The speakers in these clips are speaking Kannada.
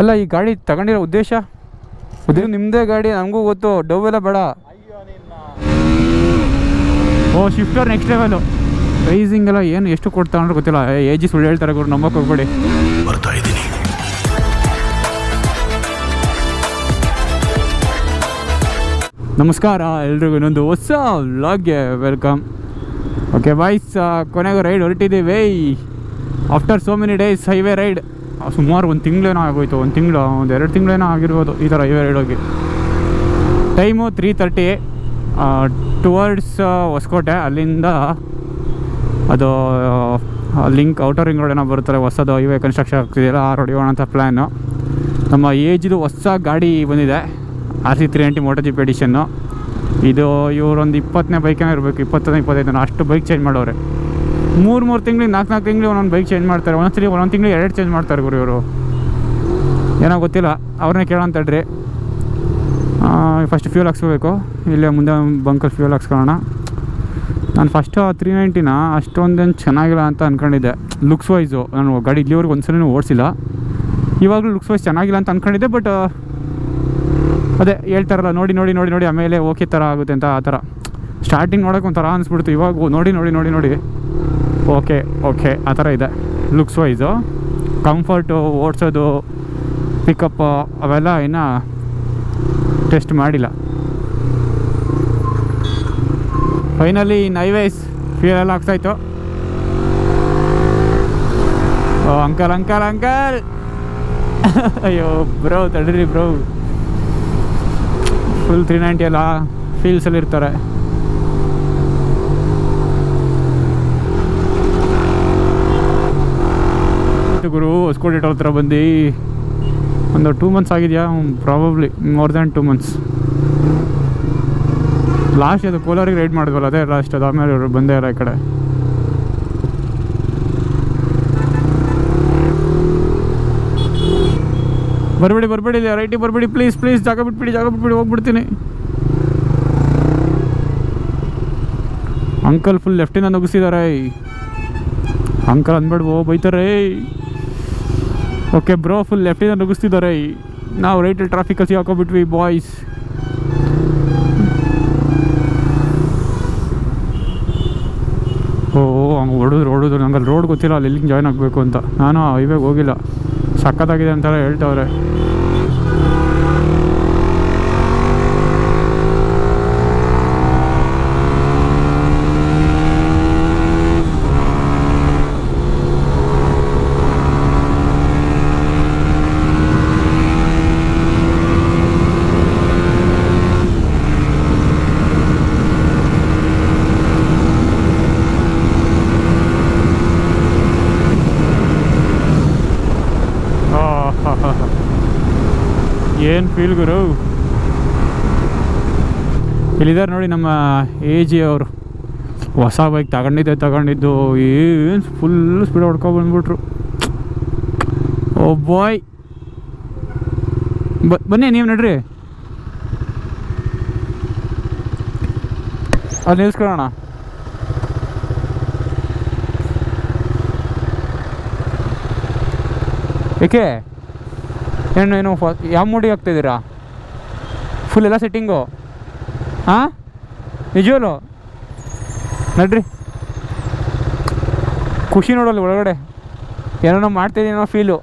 ಅಲ್ಲ ಈ ಗಾಡಿ ತಗೊಂಡಿರೋ ಉದ್ದೇಶ? ಉದ್ದೇಶ ನಿಮ್ಮದೇ ಗಾಡಿ ನಮಗೂ ಗೊತ್ತು. ಡವ್ ಎಲ್ಲ ಬೇಡ. ಓ ಶಿಫ್ಟರ್ ನೆಕ್ಸ್ಟ್ ಲೆವೆಲು ಪ್ರೈಸಿಂಗ್ ಎಲ್ಲ ಏನು ಎಷ್ಟು ಕೊಡ್ತಾ ಅಂದ್ರೆ ಗೊತ್ತಿಲ್ಲ. ಏಜಿ ಸುಳ್ಳು ಹೇಳ್ತಾರೆ ಗುರು ನಂಬಕ್ಕೆ ಹೋಗ್ಬೇಡಿ. ಬರ್ತಾ ಇದ್ದೀನಿ. ನಮಸ್ಕಾರ ಎಲ್ರಿಗೂ ಇನ್ನೊಂದು ಹೊಸ ವ್ಲಾಗ್ಗೆ ವೆಲ್ಕಮ್ ಓಕೆ ಬಾಯ್ಸ್ ಕೊನೆಗೂ ride ಹೊರಟಿದ್ದೀವಿ. After so many days highway ride ಸುಮಾರು ಒಂದು ತಿಂಗಳೇನೋ ಆಗೋಯ್ತು, ಒಂದು ತಿಂಗಳು, ಒಂದು ಎರಡು ತಿಂಗಳೇನೋ ಆಗಿರ್ಬೋದು ಈ ಥರ ಹೈವೇ ರೈಡ್ ಹೋಗಿ time three thirty towards Hosakote, ಅಲ್ಲಿಂದ ಅದು ಲಿಂಕ್ ಔಟರ್ ರಿಂಗ್ ರೋಡ್ ಏನೋ ಬರ್ತಾರೆ ಹೊಸದು ಹೈವೇ ಕನ್ಸ್ಟ್ರಕ್ಷನ್ ಆಗ್ತಿದೆಯಲ್ಲ ಆ ಹೋಗೋಣ ಅಂತ ಪ್ಲ್ಯಾನು ನಮ್ಮ ಏಜ್ದು ಹೊಸ ಗಾಡಿ ಬಂದಿದೆ ಆರ್ ಸಿ ತ್ರೀ ಎಂಟಿ ಮೋಟೋ ಜಿಪ್ ಎಡಿಷನ್ನು ಇದು ಇವರೊಂದು ಇಪ್ಪತ್ತನೇ ಬೈಕೇನೋ ಇರಬೇಕು ಇಪ್ಪತ್ತನೇ ಇಪ್ಪತ್ತೈದು, ಅಷ್ಟು ಬೈಕ್ ಚೇಂಜ್ ಮಾಡೋರೆ. ಮೂರು ಮೂರು ತಿಂಗಳಿಗೆ ನಾಲ್ಕು ನಾಲ್ಕು ತಿಂಗಳಿಗೆ ಒಂದೊಂದು ಬೈಕ್ ಚೇಂಜ್ ಮಾಡ್ತಾರೆ. ಒಂದೊಂದ್ಸಲಿ ಒಂದೊಂದು ತಿಂಗಳಿಗೆ ಎರಡು ಚೇಂಜ್ ಮಾಡ್ತಾರೆ ಗುರು ಇವರು. ಏನೋ ಗೊತ್ತಿಲ್ಲ. ಅವ್ರನ್ನೇ ಕೇಳೋಣ ತಡ್ರಿ ಫಸ್ಟ್ ಫ್ಯೂಲ್ ಹಾಕ್ಸ್ಕೋಬೇಕು. ಇಲ್ಲೇ ಮುಂದೆ ಬಂಕಲ್ಲಿ ಫ್ಯೂಲ್ ಹಾಕ್ಸ್ಕೊಳ್ಳೋಣ. ನಾನು ಫಸ್ಟು ತ್ರೀ ನೈಂಟಿನ ಅಷ್ಟೊಂದೇನು ಚೆನ್ನಾಗಿಲ್ಲ ಅಂತ ಅಂದ್ಕೊಂಡಿದ್ದೆ ಲುಕ್ಸ್ ವೈಸು ನಾನು ಗಾಡಿ ಇಲ್ಲಿವರೆಗೆ ಒಂದ್ಸಲ ಓಡಿಸಿಲ್ಲ. ಇವಾಗಲೂ ಲುಕ್ಸ್ ವೈಸ್ ಚೆನ್ನಾಗಿಲ್ಲ ಅಂತ ಅಂದ್ಕೊಂಡಿದ್ದೆ ಬಟ್ ಅದೇ ಹೇಳ್ತಾರಲ್ಲ, ನೋಡಿ ನೋಡಿ ನೋಡಿ ನೋಡಿ, ಆಮೇಲೆ ಓಕೆ ಥರ ಆಗುತ್ತೆ ಅಂತ ಆ ಥರ ಸ್ಟಾರ್ಟಿಂಗ್ ನೋಡೋಕೆ ಒಂಥರ ಅನಿಸ್ಬಿಡ್ತು. ಇವಾಗ ನೋಡಿ ನೋಡಿ ನೋಡಿ ನೋಡಿ. ಓಕೆ ಓಕೆ ಆ ಥರ ಇದೆ. ಲುಕ್ಸ್ ವೈಸು ಕಂಫರ್ಟು ಓಡಿಸೋದು ಪಿಕಪ್ ಅವೆಲ್ಲ ಇನ್ನೂ ಟೆಸ್ಟ್ ಮಾಡಿಲ್ಲ. ಫೈನಲಿ ಇನ್ ಹೈವೇಸ್ ಫ್ಯೂಲ್ ಎಲ್ಲ ಆಗ್ತಾಯಿತ್ತು ಓ ಅಂಕಲ್ ಅಂಕಲ್ ಅಂಕಲ್ ಅಯ್ಯೋ ಬ್ರೋ ತಡೀರಿ ಬ್ರೋ ಫುಲ್ ತ್ರೀ ನೈಂಟಿ ಎಲ್ಲ ಫೀಲ್ಸಲ್ಲಿ ಇರ್ತಾರೆ. ಇದು ಗುರು ಹೊಸ್ಕೋಟೆ ಟೋಲ್ ಹತ್ರ ಬಂದು ಒಂದು ಟೂ ಮಂತ್ಸ್ ಆಗಿದೆಯಾ? Probably more than two months last ಅದು ಕೋಲಾರಿಗೆ ರೈಡ್ ಮಾಡಿದ್ವಲ್ಲ, ಅದೇ ಲಾಸ್ಟ್ ಅದು. ಆಮೇಲೆ ಇವರು ಬಂದೇ ಇಲ್ಲ ಈ ಕಡೆ. ಬರಬೇಡಿ ಬರಬೇಡಿ ರೈಟಿಗೆ ಬರಬೇಡಿ ಪ್ಲೀಸ್ ಪ್ಲೀಸ್ ಜಾಗ ಬಿಟ್ಬಿಡಿ ಜಾಗ ಬಿಟ್ಬಿಡಿ, ಹೋಗ್ಬಿಡ್ತೀನಿ. ಅಂಕಲ್ ಫುಲ್ ಲೆಫ್ಟಿಂದ ನುಗ್ಗಿಸಿದಾರೆ ಅಂಕಲ್ ಅಂದ್ಬೇಡ್ವೋ ಬೈತಾರೆ ಓಕೆ ಬ್ರೋ ಫುಲ್ ಲೆಫ್ಟಿಂದ ನುಗ್ಗಿಸ್ತಿದ್ದಾರೆ. ನಾವು ರೈಟಲ್ಲಿ ಟ್ರಾಫಿಕಲ್ಲಿ ಹಾಕೋಬಿಟ್ವಿ ಬಾಯ್ಸ್ ಓ ಹಂಗೆ ಹೊಡೆದ್ರು ಹೊಡೆದ್ರು. ನಂಗೆ ರೋಡ್ ಗೊತ್ತಿಲ್ಲ, ಅಲ್ಲಿ ಎಲ್ಲಿಗೆ ಜಾಯ್ನ್ ಆಗಬೇಕು ಅಂತ. ನಾನು ಹೈವೇಗೆ ಹೋಗಿಲ್ಲ. ಸಖತ್ತಾಗಿದೆ ಅಂತೆಲ್ಲ ಹೇಳ್ತವ್ರೆ. ಏನು ಫೀಲ್ ಗುರು? ಇಲ್ಲಿದ್ದಾರೆ ನೋಡಿ ನಮ್ಮ ಎ ಜಿ ಅವರು. ಹೊಸ ಬೈಕ್ ತಗೊಂಡಿದ್ದೆ, ತಗೊಂಡಿದ್ದು. ಏನು ಫುಲ್ ಸ್ಪೀಡ್ ಹೊಡ್ಕೊ ಬಂದ್ಬಿಟ್ರು. ಓ ಬಾಯ್ ಬನ್ನಿ, ನೀವು ನಡ್ರಿ. ಅದು ನಿಲ್ಸ್ಕೊಳ್ಳೋಣ. ಏಕೆ? ಏನು ಏನು ಫ, ಯಾವ ಮೂಡಿಗೆ ಹಾಕ್ತಿದ್ದೀರಾ ಫುಲ್ ಎಲ್ಲ ಸೆಟ್ಟಿಂಗು ಹಾಂ ನಿಜವಲ್ಲೋ ನಡ್ರಿ. ಖುಷಿ ನೋಡೋಲ್ಲ ಒಳಗಡೆ. ಏನೋ ಮಾಡ್ತಿದ್ದೀನೋ ಫೀಲು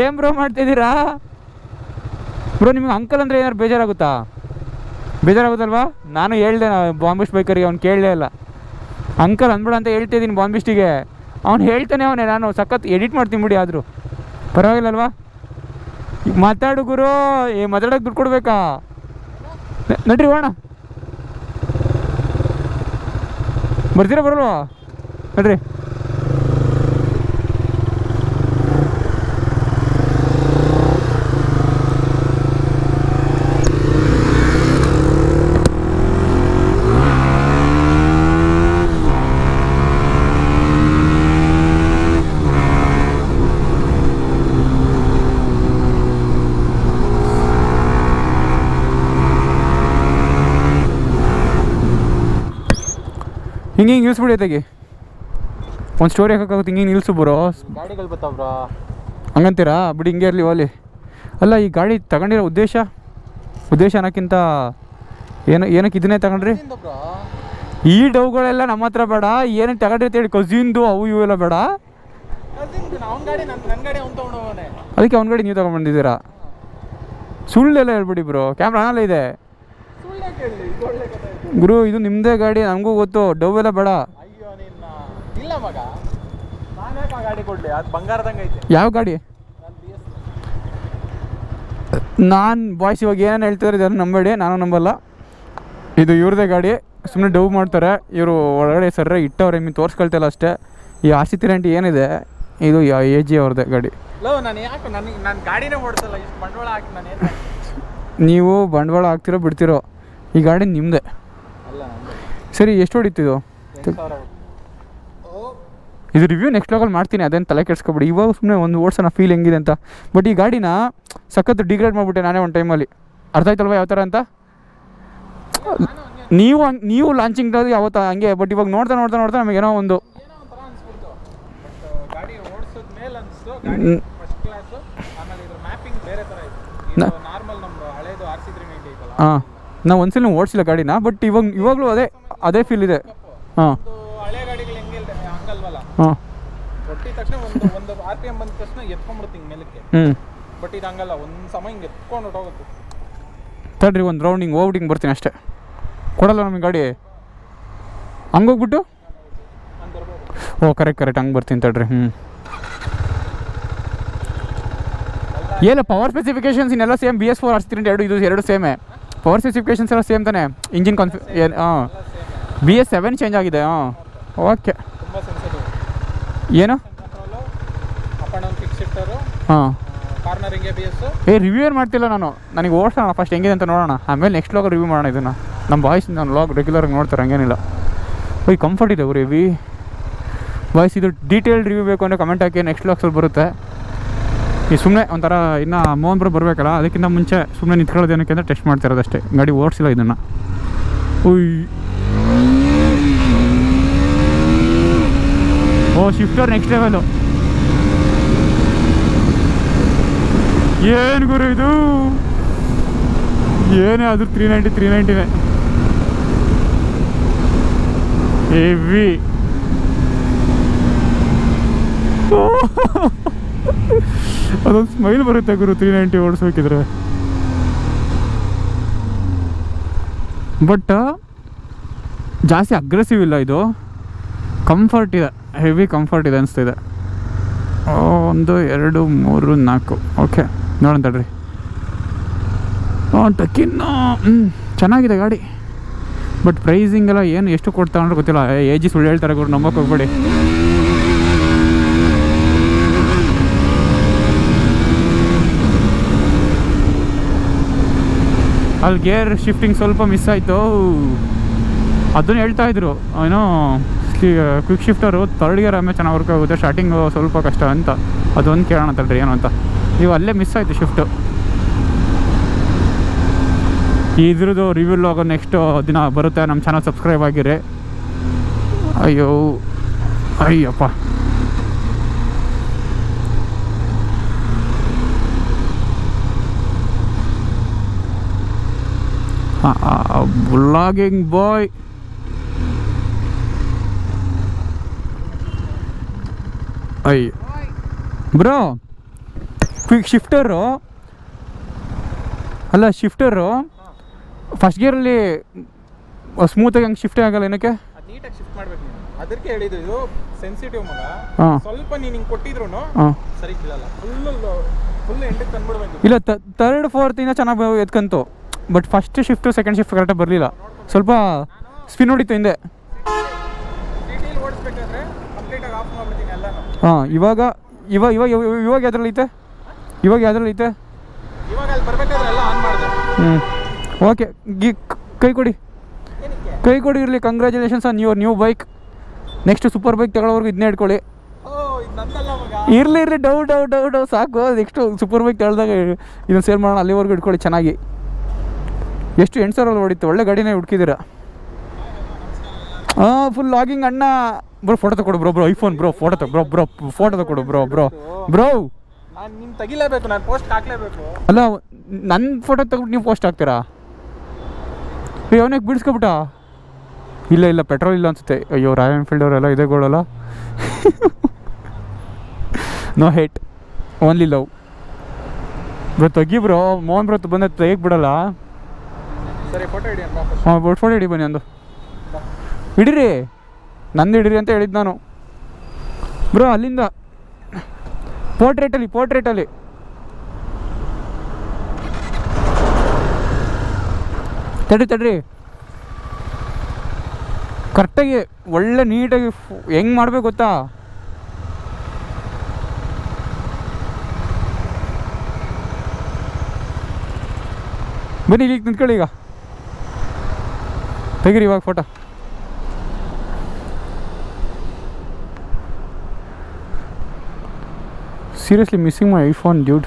ಏನು ಬ್ರೋ ಮಾಡ್ತಿದ್ದೀರಾ? ಬ್ರೋ ನಿಮ್ಗೆ ಅಂಕಲ್ ಅಂದರೆ ಏನಾರು ಬೇಜಾರಾಗುತ್ತಾ? ಬೇಜಾರಾಗುತ್ತಲ್ವಾ? ನಾನು ಹೇಳ್ದೆ ಬಾಂಬಿಸ್ಟ್ ಬೈಕರಿಗೆ ಅವ್ನು ಕೇಳಲೇ ಇಲ್ಲ. ಅಂಕಲ್ ಅಂದ್ಬಿಡ ಅಂತ ಹೇಳ್ತಿದ್ದೀನಿ ಬಾಂಬಿಸ್ಟಿಗೆ ಅವ್ನು ಹೇಳ್ತಾನೆ ಅವನೇ, ನಾನು ಸಖತ್ ಎಡಿಟ್ ಮಾಡ್ತೀನಿ ಬಿಡಿ ಆದರೂ. ಪರವಾಗಿಲ್ಲಲ್ವಾ? ಈಗ ಮಾತಾಡು ಗುರು. ಏ ಮಾತಾಡೋಕೆ ದುಡ್ಡು ಕೊಡ್ಬೇಕಾ? ನಡ್ರಿ ಹೋಣ ಬರ್ತೀರಾ ಬರಲ್ವಾ? ನಡ್ರಿ. ಹಿಂಗೆ ಹಿಂಗೆ ನಿಲ್ಸ್ಬಿಡಿ ತೆಗಿ ಒಂದು ಸ್ಟೋರಿ ಹಾಕೋಕ್ಕಾಗುತ್ತೆ ಹಿಂಗೆ ನಿಲ್ಸು ಬರೋ ಗಾಡಿಗಳು ಬರ್ತಾವ ಬ್ರೋ ಹಂಗಂತೀರಾ? ಬಿಡಿ ಹಿಂಗೆ ಇರಲಿ ಓಲಿ. ಅಲ್ಲ ಈ ಗಾಡಿ ತಗೊಂಡಿರೋ ಉದ್ದೇಶ? ಉದ್ದೇಶ ಅನ್ನೋಕ್ಕಿಂತ ಏನು ಏನಕ್ಕೆ ಇದನ್ನೇ ತಗೊಂಡ್ರಿ? ಈ ಡೌಗಳೆಲ್ಲ ನಮ್ಮ ಹತ್ರ ಬೇಡ ಏನಕ್ಕೆ ತಗೊಂಡಿರ್ತೇಳಿ ಕಸಿನ್ದು ಅವು ಇವು ಎಲ್ಲ ಬೇಡ. ಅದಕ್ಕೆ ಅವ್ನ ಗಾಡಿ ನೀವು ತಗೊಂಡ್ಬಂದಿದ್ದೀರಾ ಸುಳ್ಳೆಲ್ಲ ಹೇಳ್ಬಿಡಿ ಬ್ರೋ. ಕ್ಯಾಮ್ರಾನಲ್ಲೇ ಇದೆ. ಗುರು ಇದು ನಿಮ್ಮದೇ ಗಾಡಿ ನಮಗೂ ಗೊತ್ತು. ಡವ್ ಎಲ್ಲ ಬೇಡ. ಅಯ್ಯೋ ನಿನ್ನ. ಇಲ್ಲ ಮಗ. ನಾನು ಗಾಡಿ ಕೊಡ್ಲಿ? ಅದು ಬಂಗಾರದಂಗೆ ಐತೆ. ಯಾವ ಗಾಡಿ? ನಾನು ಬಾಯ್ಸ್ ಇವಾಗ ಏನೇನು ಹೇಳ್ತಾರೆ ಇದನ್ನು ನಂಬೇಡಿ ನಾನು ನಂಬಲ್ಲ. ಇದು ಇವ್ರದೇ ಗಾಡಿ ಸುಮ್ಮನೆ ಡವ್ ಮಾಡ್ತಾರೆ. ಇವರು ಒಳಗಡೆ ಸರ್ರೆ ಇಟ್ಟವ್ರೆ ನಿಮ್ಗೆ ತೋರಿಸ್ಕೊಳ್ತಿಲ್ಲ ಅಷ್ಟೇ. ಈ ಆರ್ ಸಿ ತ್ರೀ ಏನಿದೆ ಇದು ಎ ಜಿ ಅವ್ರದೇ ಗಾಡಿ. ಲೋ ನಾನು ಯಾಕೆ ನನಗೆ ನಾನು ಗಾಡಿನೇ ಓಡಿಸಲ್ಲ ಇಷ್ಟು ಬಂಡವಾಳ ಹಾಕಿ ನಾನು ಏನು ನೀವು ಬಂಡವಾಳ ಹಾಕ್ತಿರೋ ಬಿಡ್ತಿರೋ ಈ ಗಾಡಿ ನಿಮ್ಮದೇ ಸರಿ ಎಷ್ಟು ಹೊಡಿತಿದ್ದು ಇದು? ಇದು ರಿವ್ಯೂ ನೆಕ್ಸ್ಟ್ ಲೆವೆಲ್ ಮಾಡ್ತೀನಿ ಅದೇನು ತಲೆ ಕೆಡ್ಸ್ಕೊಬಿಡಿ. ಇವಾಗ ಸುಮ್ಮನೆ ಒಂದು ಓಡ್ಸೋಣ ಫೀಲ್ ಹೆಂಗಿದೆ ಅಂತ. ಬಟ್ ಈ ಗಾಡಿನ ಸಖತ್ತು ಡಿಗ್ರೇಡ್ ಮಾಡಿಬಿಟ್ಟೆ ನಾನೇ ಒಂದು ಟೈಮಲ್ಲಿ ಅರ್ಥ ಆಯ್ತಲ್ವ ಯಾವ ಥರ ಅಂತ? ನೀವು ಹಂಗೆ ನೀವು ಲಾಂಚಿಂಗ್ ಯಾವತ್ತ ಹಂಗೆ ಬಟ್ ಇವಾಗ ನೋಡ್ತಾ ನೋಡ್ತಾ ನೋಡ್ತಾ ನಮಗೇನೋ ಒಂದು ಹಾಂ ನಾವು ಒಂದ್ಸಲ ಓಡಿಸಿಲ್ಲ ಗಾಡಿನ ಬಟ್ ಇವಾಗ ಇವಾಗಲೂ ಅದೇ ಅದೇ ಫೀಲ್ ಇದೆ. ಹಾಂ. ಹಳೆ ಗಾಡಿಗಳು ಹೆಂಗೆ ಹಾಂ. ಹಿಂಗೆ ಹಿಂಗೆ ತಡ್ರಿ, ಒಂದು ರೌಂಡಿಂಗ್ ಓವರ್ಡಿಂಗ್ ಬರ್ತೀನಿ ಅಷ್ಟೇ. ಕೊಡಲ್ಲ ನಮಗೆ ಗಾಡಿ? ಹಂಗೋಗ್ಬಿಟ್ಟು? ಹಂಗೆ ಓ ಕರೆಕ್ಟ್ ಕರೆಕ್ಟ್ ಹಂಗೆ ಬರ್ತೀನಿ ತಡ್ರಿ ಹ್ಞೂ ಏನ ಪವರ್ ಸ್ಪೆಸಿಫಿಕೇಶನ್ಸ್ ಇನ್ನೆಲ್ಲ same B S four R ಎರಡು, ಇದು ಎರಡು ಸೇಮೇ ಪವರ್ ಸ್ಪೆಸಿಫಿಕೇಶನ್ಸ್ ಎಲ್ಲ ಸೇಮ್ ತಾನೆ? ಇಂಜಿನ್ ಕಾನ್ಫಿ ಹಾಂ. ಬಿ ಎಸ್ ಸೆವೆನ್ ಚೇಂಜ್ ಆಗಿದೆ ಓಕೆ ಏನು? ಹಾಂ. ಏ ರಿವ್ಯೂ ಏನು ಮಾಡ್ತಿಲ್ಲ ನಾನು? ನನಗೆ ಓಡಿಸೋಣ ಫಸ್ಟ್ ಹೆಂಗಿದೆ ಅಂತ ನೋಡೋಣ. ಆಮೇಲೆ ನೆಕ್ಸ್ಟ್ ಲಾಗ್ ರಿವ್ಯೂ ಮಾಡೋಣ ಇದನ್ನು. ನಮ್ಮ ಬಾಯ್ಸ್ ನಾನು ಲಾಗ್ ರೆಗ್ಯುಲರಾಗಿ ನೋಡ್ತಾರೆ, ಹಂಗೇನಿಲ್ಲ. ಓಯ್ ಕಂಫರ್ಟ್ ಇದೆ ಅವ್ರಿ ವಿ ಬಾಯ್ಸ್ ಇದು ಡೀಟೇಲ್ಡ್ ರಿವ್ಯೂ ಬೇಕು ಅಂದರೆ ಕಮೆಂಟ್ ಹಾಕಿ ನೆಕ್ಸ್ಟ್ ಲಾಗ್ಸಲ್ಲಿ ಬರುತ್ತೆ. ಈ ಸುಮ್ಮನೆ ಒಂಥರ ಇನ್ನು ಮೋಹನ್ ಬರೋ ಬರಬೇಕಲ್ಲ, ಅದಕ್ಕಿಂತ ಮುಂಚೆ ಸುಮ್ಮನೆ ನಿಂತ್ಕೊಳ್ಳೋದು ಏನಕ್ಕೆ ಅಂದರೆ ಟೆಸ್ಟ್ ಮಾಡ್ತಿರೋದಷ್ಟೇ ಗಾಡಿ ಓಡಿಸಿಲ್ಲ ಇದನ್ನು. ಉಯ್ ಓ ಶಿಫ್ಟರ್ ನೆಕ್ಸ್ಟ್ ಲೆವೆಲು ಏನು ಗುರು ಇದು? ಏನೇ ಅದು ತ್ರೀ ನೈಂಟಿ ತ್ರೀ ನೈಂಟಿನೇ ಹೆವಿ ಅದೊಂದು ಸ್ಮೈಲ್ ಬರುತ್ತೆ ಗುರು ತ್ರೀ ನೈಂಟಿ ಓಡಿಸ್ಬೇಕಿದ್ರೆ ಬಟ್ ಜಾಸ್ತಿ ಅಗ್ರೆಸಿವ್ ಇಲ್ಲ ಇದು. ಕಂಫರ್ಟ್ ಇದೆ. ಹೆವಿ ಕಂಫರ್ಟ್ ಇದೆ ಅನಿಸ್ತಿದೆ. ಒಂದು, ಎರಡು, ಮೂರು, ನಾಲ್ಕು. ಓಕೆ ನೋಡೋಣ ತಡ್ರಿ. ಟಕ್ಕಿನ್ನು ಹ್ಞೂ ಚೆನ್ನಾಗಿದೆ ಗಾಡಿ. ಬಟ್ ಪ್ರೈಸಿಂಗ್ ಎಲ್ಲ ಏನು ಎಷ್ಟು ಕೊಡ್ತಾ ಅಂದ್ರೆ ಗೊತ್ತಿಲ್ಲ. ಎ ಜಿ ಸುಳ್ಳು ಹೇಳ್ತಾರೆ ಗುರು ನಂಬಕ್ಕೆ ಹೋಗ್ಬೇಡಿ. ಅಲ್ಲಿ ಗೇರ್ ಶಿಫ್ಟಿಂಗ್ ಸ್ವಲ್ಪ ಮಿಸ್ ಆಯಿತು. ಅದನ್ನು ಹೇಳ್ತಾ ಇದ್ರು. ಏನೋ ಕ್ವಿಕ್ ಶಿಫ್ಟರು ತರ್ಡ್ ಗೇರ್ ಆಮೇಲೆ ಚೆನ್ನಾಗಿ ವರ್ಕ್ ಆಗುತ್ತೆ. ಸ್ಟಾರ್ಟಿಂಗು ಸ್ವಲ್ಪ ಕಷ್ಟ ಅಂತ. ಅದೊಂದು ಕೇಳೋಣ ತಡ್ರಿ, ಏನು ಅಂತ. ನೀವು ಅಲ್ಲೇ ಮಿಸ್ ಆಯಿತು ಶಿಫ್ಟು ಇದ್ರದ್ದು ರಿವ್ಯೂ ಲಾಗ್ ನೆಕ್ಸ್ಟ್ ದಿನ ಬರುತ್ತೆ. ನಮ್ಮ ಚಾನಲ್ ಸಬ್ಸ್ಕ್ರೈಬ್ ಆಗಿರಿ. ಅಯ್ಯೋ, ಅಯ್ಯಪ್ಪ. ಬ್ಲಾಗಿಂಗ್ ಬಾಯ್ ಅಯ್ಯ ಬ್ರೋ ಕ್ವಿಕ್ ಶಿಫ್ಟರು ಅಲ್ಲ ಶಿಫ್ಟರು ಫಸ್ಟ್ ಗೇರಲ್ಲಿ ಸ್ಮೂತಾಗಿ ಹಂಗೆ ಶಿಫ್ಟೇ ಆಗಲ್ಲ ಏನಕ್ಕೆ? ಅದು ನೀಟಾಗಿ ಶಿಫ್ಟ್ ಮಾಡ್ಬೇಕು ನೀನು. ಅದಕ್ಕೆ ಹೇಳಿದ್ದು ಇದು ಸೆನ್ಸಿಟಿವ್ ಮಗ ಹಾಂ. ಸ್ವಲ್ಪ ನೀನು ಹಿಂಗೆ ಕೊಟ್ಟಿದ್ರು ಸರಿ ಬೀಳಲ್ಲ ಫುಲ್ ಫುಲ್ ಎಂಡಕ್ಕೆ ತಂದ್ಬಿಡ್ಬೇಕು ಇಲ್ಲ ತರ್ಡ್ ಫೋರ್ತ್ ಇಂದ ಚೆನ್ನಾಗಿ ಎತ್ಕಂತು. But first shift second shift ಕರೆಕ್ಟಾಗಿ ಬರಲಿಲ್ಲ. ಸ್ವಲ್ಪ ಸ್ಪಿನ್ ಹೊಡಿತು ಹಿಂದೆ. ಹಾಂ ಇವಾಗ ಇವಾಗ ಇವಾಗ ಇವಾಗ- ಯಾವ್ದ್ರಲ್ಲಿ ಐತೆ? ಇವಾಗ ಯಾವ್ದ್ರಲ್ಲಿ ಐತೆ? ಇವಾಗ ಅಲ್ಲಿ ಬರ್ಬೇಕಾದ್ರೆ ಎಲ್ಲ ಆನ್ ಮಾಡಿದೆ. ಹ್ಞೂ ಓಕೆ ಗಿ ಕೈ ಕೊಡಿ. ಕೈ ಕೊಡಿ ಇರಲಿ congratulations on your new bike next super bike ತಗೊಳ್ಳೋವರೆಗೂ ಇದನ್ನೇ ಇಟ್ಕೊಳ್ಳಿ ಇರಲಿ ಇರಲಿ ಡೌ ಡೌ ಡೌ ಡೌ ಸಾಕು. ನೆಕ್ಸ್ಟು ಸೂಪರ್ ಬೈಕ್ ತಗೊಳ್ದಾಗ ಇದನ್ನು ಸೇಲ್ ಮಾಡೋಣ ಅಲ್ಲಿವರೆಗೂ ಇಟ್ಕೊಳ್ಳಿ ಚೆನ್ನಾಗಿ. ಎಷ್ಟು ಎಂಟು ಸಾವಿರ ಹೊಡಿತು ಒಳ್ಳೆ ಗಾಡಿನೇ ಹುಡುಕಿದ್ದೀರಾ? ಹಾಂ ಫುಲ್ ಲಾಗಿಂಗ್ ಅಣ್ಣ. Bro photo ತಗೊಡು bro bro iPhone bro photo ತಗೋ ಬ್ರೋ ಬ್ರೋ ಫೋಟೋ ತಗೊಡು ಬ್ರೋ ಬ್ರೋ ಬ್ರೋ ನಾನು ತೆಗಿಲೇಬೇಕು ನಾನು ಪೋಸ್ಟ್ ಹಾಕ್ಲೇಬೇಕು. ಅಲ್ಲ ನನ್ನ ಫೋಟೋ ತಗೊಂಡು ನೀವು ಪೋಸ್ಟ್ ಹಾಕ್ತೀರಾ? ಅವನಿಗೆ ಬಿಡಿಸ್ಕೊಬಿಟ್ಟ? ಇಲ್ಲ ಇಲ್ಲ ಪೆಟ್ರೋಲ್ ಇಲ್ಲ ಅನ್ಸುತ್ತೆ. ಅಯ್ಯೋ ರಾಯಲ್ ಎನ್ಫೀಲ್ಡ್ ಅವರೆಲ್ಲ ಇದೇ ಗೋಳಲ್ಲ no hate only love bro ತೆಗಿ ಬ್ರೋ ಮೋಹನ್ ಬ್ರೋ ಬಂದ ತೆಗಿಯಕ್ಕೆ ಬಿಡಲ್ಲ? ಸರಿ ಫೋಟೋ ಹಿಡಿ ಹಾಂ ಫೋಟೋ ಹಿಡಿ ಬನ್ನಿ ಅಂದು ಹಿಡೀರಿ ನಂದು ಹಿಡೀರಿ ಅಂತ ಹೇಳಿದ್ದು ನಾನು. ಬ್ರೋ, ಅಲ್ಲಿಂದ, ಪೋರ್ಟ್ರೇಟಲ್ಲಿ ಪೋರ್ಟ್ರೇಟಲ್ಲಿ. ತಡ್ರಿ ತಡ್ರಿ. ಕರೆಕ್ಟಾಗಿ, ಒಳ್ಳೆ ನೀಟಾಗಿ ಹೆಂಗೆ ಮಾಡಬೇಕು ಗೊತ್ತಾ? ಬನ್ನಿ ಈಗ ನಿಂತ್ಕೊಳ್ಳಿ ಈಗ. ತೆಗೀರಿ, ಇವಾಗ photo. seriously missing my iPhone dude.